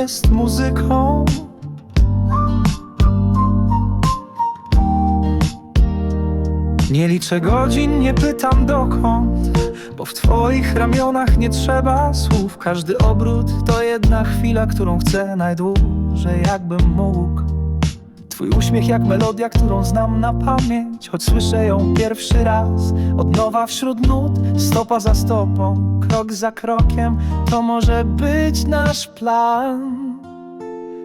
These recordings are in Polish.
jest muzyką. Nie liczę godzin, nie pytam dokąd, bo w twoich ramionach nie trzeba słów. Każdy obrót to jedna chwila, którą chcę najdłużej, jakbym mógł. Twój uśmiech jak melodia, którą znam na pamięć. Choć słyszę ją pierwszy raz Od nowa wśród nut, stopa za stopą Krok za krokiem, to może być nasz plan.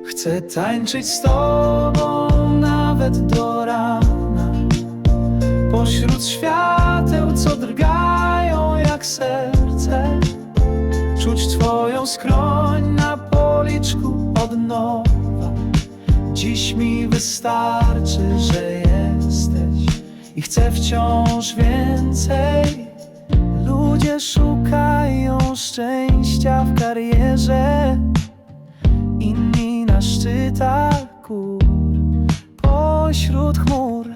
Chcę tańczyć z tobą nawet do rana. Pośród świateł, co drgają jak serce. Czuć twoją skroń na policzku od nowa Dziś mi wystarczy, że jesteś i chcę wciąż więcej. Ludzie szukają szczęścia w karierze, inni na szczytach gór, pośród chmur,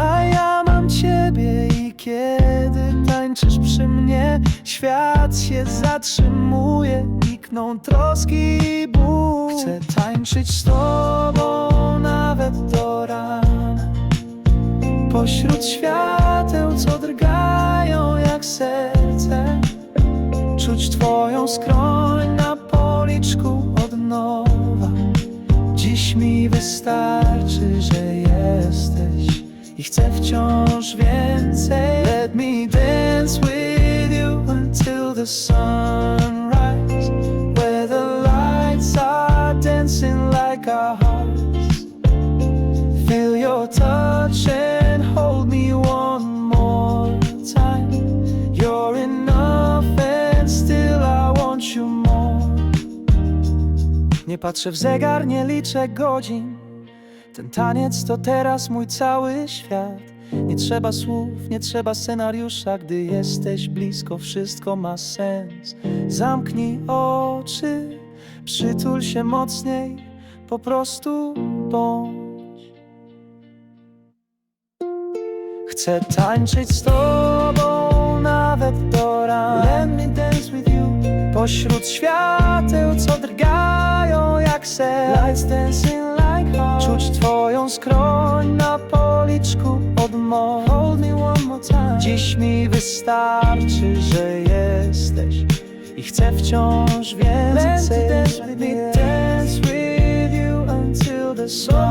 a ja mam ciebie i kiedy tańczysz przy mnie, świat się zatrzymuje, nikną troski i ból. Chcę z tobą nawet do rana, pośród świateł, co drgają jak serce, czuć twoją skroń na policzku od nowa. Dziś mi wystarczy, że jesteś i chcę wciąż więcej. Let me dance with you until the sunrise, Nie patrzę w zegar, nie liczę godzin. Ten taniec to teraz mój cały świat. Nie trzeba słów, nie trzeba scenariusza, gdy jesteś blisko, wszystko ma sens. Zamknij oczy, przytul się mocniej, po prostu bądź. Chcę tańczyć z tobą nawet do rana. Let me dance with you. Pośród świateł, co drgają jak ser. Lights dancing like hearts. Czuć twoją skroń na policzku od mocy. Hold me one more time. Dziś mi wystarczy, że jesteś i chcę wciąż więcej. Let me dance with you until the sun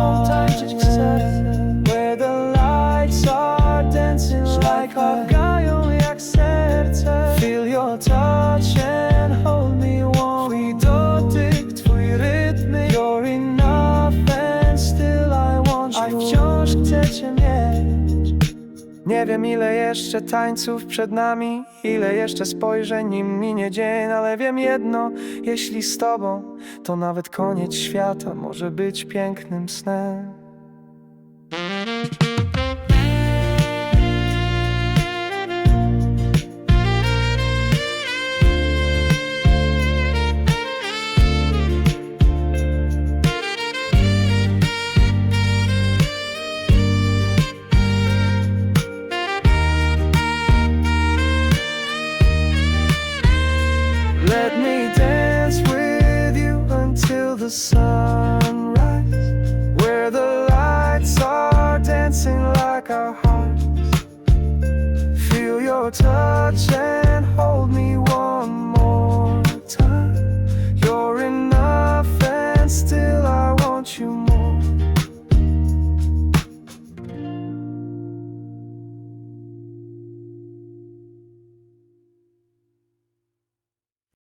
Nie wiem ile jeszcze tańców przed nami, ile jeszcze spojrzeń nim minie dzień, ale wiem jedno, jeśli z tobą, to nawet koniec świata może być pięknym snem. Until